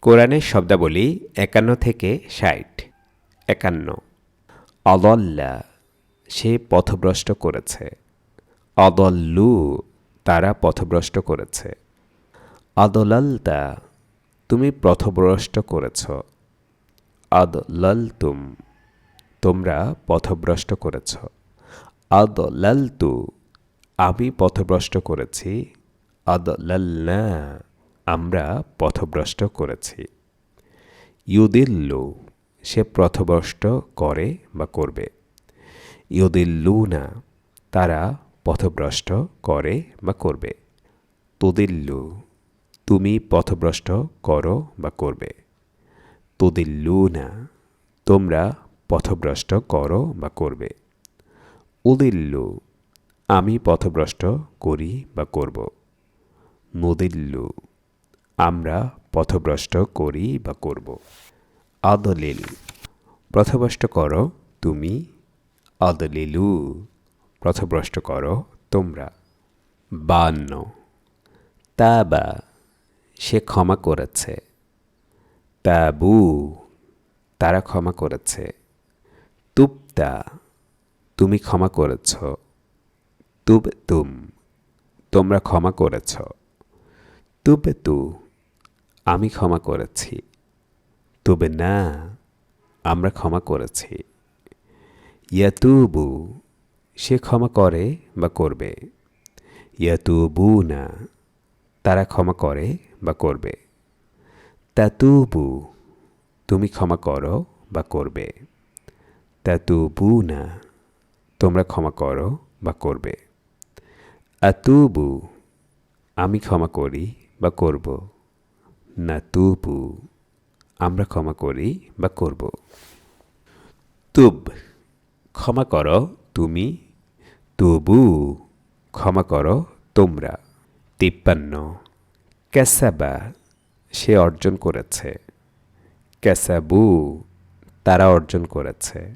কোরআনের শব্দাবলী একান্ন থেকে ষাট। একান্ন। অদল্লা সে পথভ্রষ্ট করেছে। অদল্লু তারা পথভ্রষ্ট করেছে। অদলালতা তুমি পথভ্রষ্ট করেছ। অদলালতুম তোমরা পথভ্রষ্ট করেছ। অদলালতু আমি পথভ্রষ্ট করেছি। অদলাল্না আমরা পথভ্রষ্ট করেছি। ইউদিল্লু, সে পথভ্রষ্ট করে বা করবে। ইউদিল্লুনা, তারা পথভ্রষ্ট করে বা করবে। তুদিল্লু, তুমি পথভ্রষ্ট করো বা করবে। তুদিল্লুনা, তোমরা পথভ্রষ্ট করো বা করবে। উদিল্লু, আমি পথভ্রষ্ট করি বা করব। মুদিল্লু আমরা পথভ্রষ্ট করি বা করব। আদলিল। পথভ্রষ্ট করো তুমি। আদলিলু। পথভ্রষ্ট করো তোমরা। বান্ন। তাবা। সে ক্ষমা করেছে। তাবু। তারা ক্ষমা করেছে। তুপ্তা। তুমি ক্ষমা করেছ। তুব তুম তোমরা ক্ষমা করেছ। তুব তু আমি ক্ষমা করেছি। তবে না, আমরা ক্ষমা করেছি। ইয়াতুবু, সে ক্ষমা করে বা করবে। ইয়াতুবু না তারা ক্ষমা করে বা করবে। তাতুবু, তুমি ক্ষমা করো বা করবে। তাতুবু না তোমরা ক্ষমা করো বা করবে। আতুবু, আমি ক্ষমা করি বা করব। না তুবু আমরা ক্ষমা করি বা করব। তুব, ক্ষমা করো তুমি, তুবু ক্ষমা করো তোমরা। তিপ্পান্ন ক্যাসাবা সে অর্জন করেছে। ক্যাসাবু তারা অর্জন করেছে।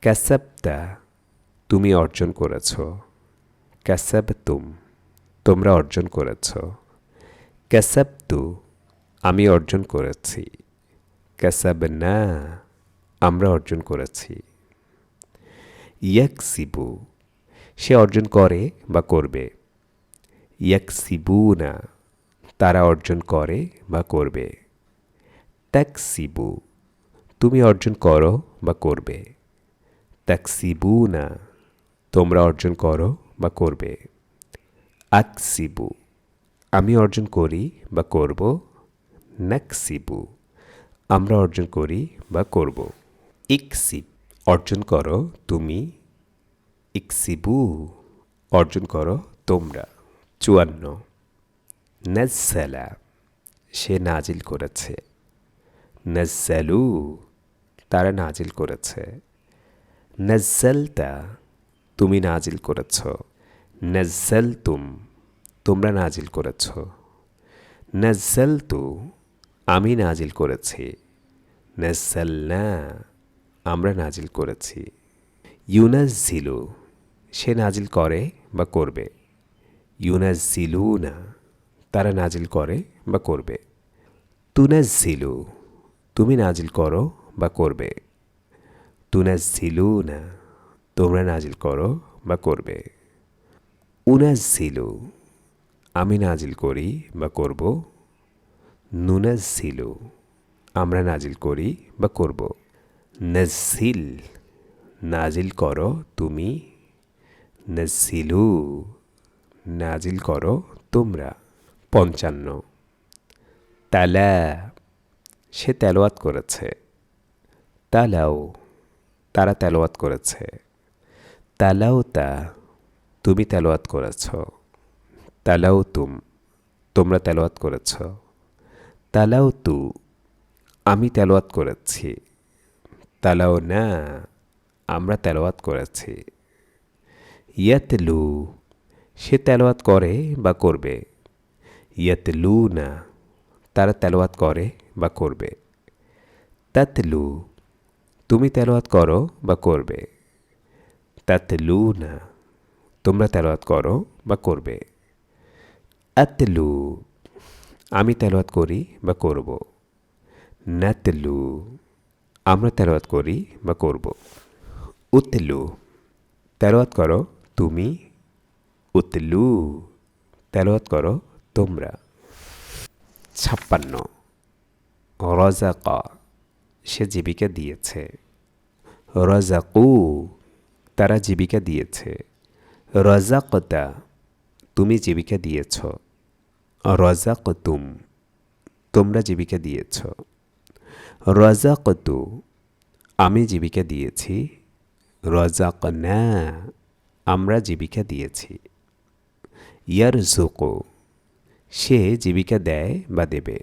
ক্যাসাবতা তুমি অর্জন করেছ। ক্যাসাব তুম তোমরা অর্জন করেছ। ক্যাসাবতু আমি অর্জন করেছি। ক্যাসাব না আমরা অর্জন করেছি। ইয়াক ইয়াকসিবু, সে অর্জন করে বা করবে। ইয়াক ইয়াকসিবু না তারা অর্জন করে বা করবে। ত্যাকসিবু তুমি অর্জন করো বা করবে। ত্যাকসিবু না তোমরা অর্জন করো বা করবে। আকসিবু, আমি অর্জন করি বা করব। নাকসিবু। আমরা অর্জন করি বা করব। ইকসিব অর্জন করো তুমি। ইকসিবু। অর্জন করো তোমরা। চুয়ান্ন। নাজ্জালা সে নাজিল করেছে। নাজ্জালু তারা নাজিল করেছে। নাজ্জালতা তুমি নাজিল করেছ। নাজ্জালতুম তোমরা নাজিল করেছ। নাজ্জালতু আমি নাজিল করেছি। নাজ্জালনা, আমরা নাজিল করেছি। ইউনাস জিলু সে নাজিল করে বা করবে। ইউনাস জিলু না তারা নাজিল করে বা করবে। তুনাস জিলু তুমি নাজিল করো বা করবে। তুনাস জিলু না তোমরা নাজিল করো বা করবে। উনাজ্জিলু, আমি নাজিল করি বা করব নুনাজ্জিলু। আমরা নাজিল করি বা করব। নাজিল নাজিল করো তুমি। নাজিলু নাজিল করো তোমরা। পঞ্চান্ন। তালা, সে তেলোয়াত করেছে। তালাও, তারা তেলোয়াত করেছে। তালাও তা, তুমি তেলোয়াত করেছ। তালাও তুম, তোমরা তেলোয়াত করেছ। তালাও তু, আমি তেলোয়াত করেছি। তালাও না, আমরা তেলোয়াত করেছি। ইয়াতলু, সে তেলোয়াত করে বা করবে। ইয়াতলু না, তারা তেলোয়াত করে বা করবে। তাতলু, তুমি তেলোয়াত করো বা করবে। তাতলু না, তোমরা তেলোয়াত করো বা করবে। আতলু আমি তেলোয়াত করি বা করব। নাতলু, আমরা তেলাওয়াত করি বা করব। উতলু, তেলাওয়াত করো তুমি। উতলু, তেলাওয়াত করো তোমরা। ছাপ্পান্ন, রজাকা, সে জীবিকা দিয়েছে। রজাকু, তারা জীবিকা দিয়েছে। রজাকতা, তুমি জীবিকা দিয়েছ। রজাকতুম তোমরা জীবিকা দিয়েছ। রজাকতু, আমি জীবিকা দিয়েছি। রজাক না আমরা জীবিকা দিয়েছি। ইয়ার জোকো সে জীবিকা দেয় বা দেবে।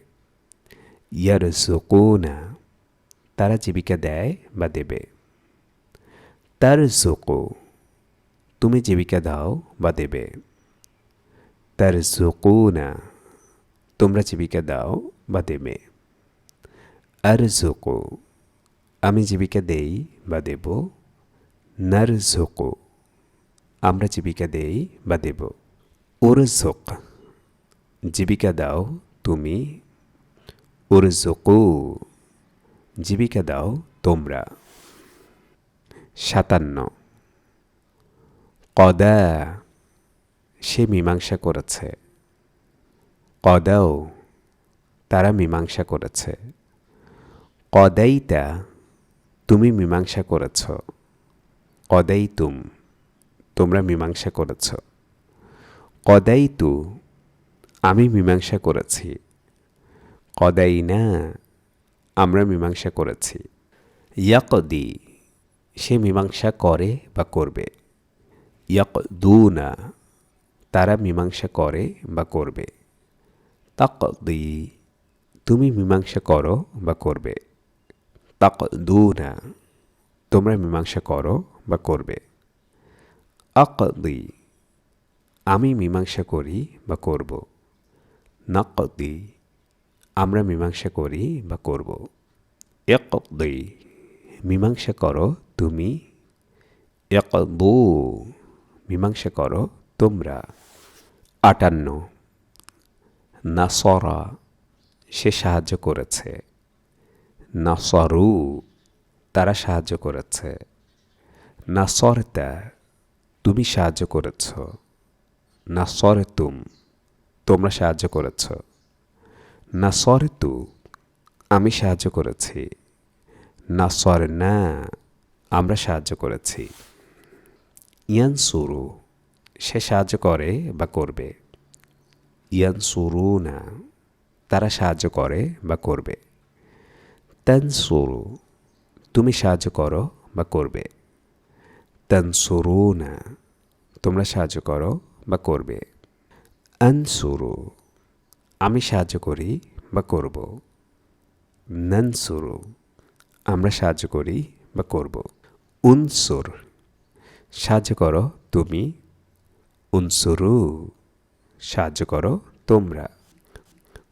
ইয়ার জোকো না তারা জীবিকা দেয় বা দেবে। তার জোকো তুমি জীবিকা দাও বা দেবে। তার জোকো না তোমরা জীবিকা দাও বা দেবে। আর জোকো আমি জীবিকা দেই বা দেব। নার জোকো আমরা জীবিকা দেই বা দেব। ওর জোক জীবিকা দাও তুমি। ওর জোকো জীবিকা দাও তোমরা। সাতান্ন। কদা সে মীমাংসা করেছে। কদাও তারা মীমাংসা করেছে। কদাইতা তুমি মীমাংসা করেছ। কদাই তুম তোমরা মীমাংসা করেছ। কদাই তু আমি মীমাংসা করেছি। কদাই না আমরা মীমাংসা করেছি। ইয়াকদি সে মীমাংসা করে বা করবে। ইয়াক না তারা মীমাংসা করে বা করবে। তাকদি, তুমি মীমাংসা করো বা করবে। তাক দু না তোমরা মীমাংসা করো বা করবে। আকদি, আমি মীমাংসা করি বা করব। নাকদি, আমরা মীমাংসা করি বা করব। একদি, মীমাংসা করো তুমি। একদু, মীমাংসা করো তোমরা। আটান্ন। নাসরা সে সাহায্য করেছে। নাসরু তারা সাহায্য করেছে। নাসরতা তুমি সাহায্য করেছ। নাসর তুম তোমরা সাহায্য করেছ। নাসর তু আমি সাহায্য করেছি। নাসর না আমরা সাহায্য করেছি। ইয়ান সুরু সে সাহায্য করে বা করবে। ইয়ান সুরু না তারা সাহায্য করে বা করবে। তান সুরু তুমি সাহায্য করো বা করবে। তান সুরু না তোমরা সাহায্য করো বা করবে। আনসুরু, আমি সাহায্য করি বা করব। নানসুরু, আমরা সাহায্য করি বা করব। উনসুর, সাহায্য করো তুমি উনসুরু, সাহায্য করো তোমরা।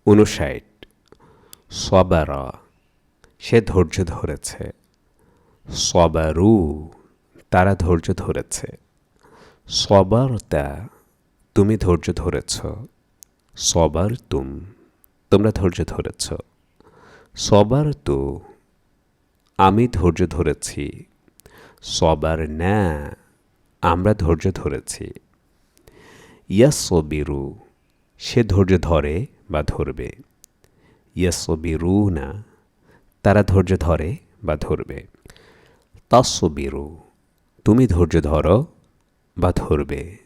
উনষাট সবার, সে ধৈর্য ধরেছে। সবারু, তারা ধৈর্য ধরেছে। সবারতা, তুমি ধৈর্য ধরেছ। সবার তুম তোমরা ধৈর্য ধরেছ। সবার তো আমি ধৈর্য ধরেছি। সবার না আমরা ধৈর্য ধরেছি। ইয়াসবিরু, সে ধৈর্য ধরে বা ধরবে। ইয়াসবিরু না তারা ধৈর্য ধরে বা ধরবে। তাসবিরু, তুমি ধৈর্য ধরো বা ধরবে।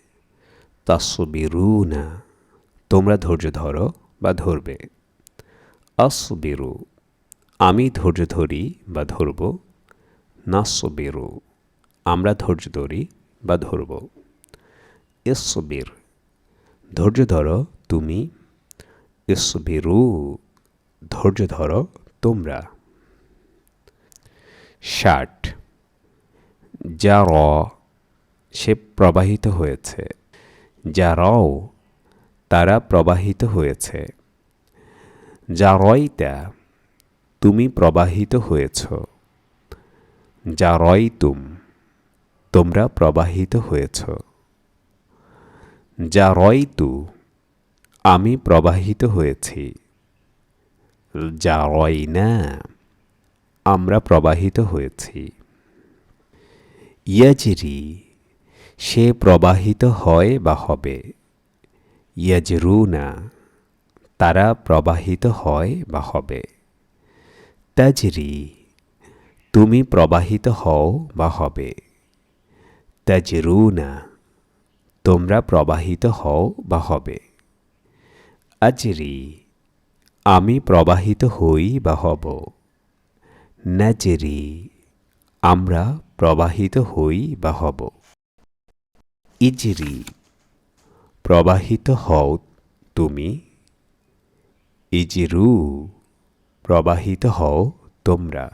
তাসবিরু না তোমরা ধৈর্য ধরো বা ধরবে। আসবিরু, আমি ধৈর্য ধরি বা ধরব। নাসবিরু, আমরা ধৈর্য ধরি বা ধরব। ইসবির ধৈর্য ধরো তুমি। ইসবিরু, ধৈর্য ধরো তোমরা। ষাট যা র সে প্রবাহিত হয়েছে। যারাও তারা প্রবাহিত হয়েছে। যা রয়তা তুমি প্রবাহিত হয়েছ। যা রয় তুম তোমরা প্রবাহিত হয়েছ। যা রয় তু আমি প্রবাহিত হয়েছি। জারয়না আমরা প্রবাহিত হয়েছি। ইয়াজরি, সে প্রবাহিত হয় বা হবে। ইয়াজরুনা, তারা প্রবাহিত হয় বা হবে। তাজরি, তুমি প্রবাহিত হও বা হবে। তাজরুনা তোমরা প্রবাহিত হও বা হবে। আজরি, আমি প্রবাহিত হই বা হব। নাজরি, আমরা প্রবাহিত হই বা হব। ইজরি, প্রবাহিত হও তুমি। ইজরু, প্রবাহিত হও তোমরা।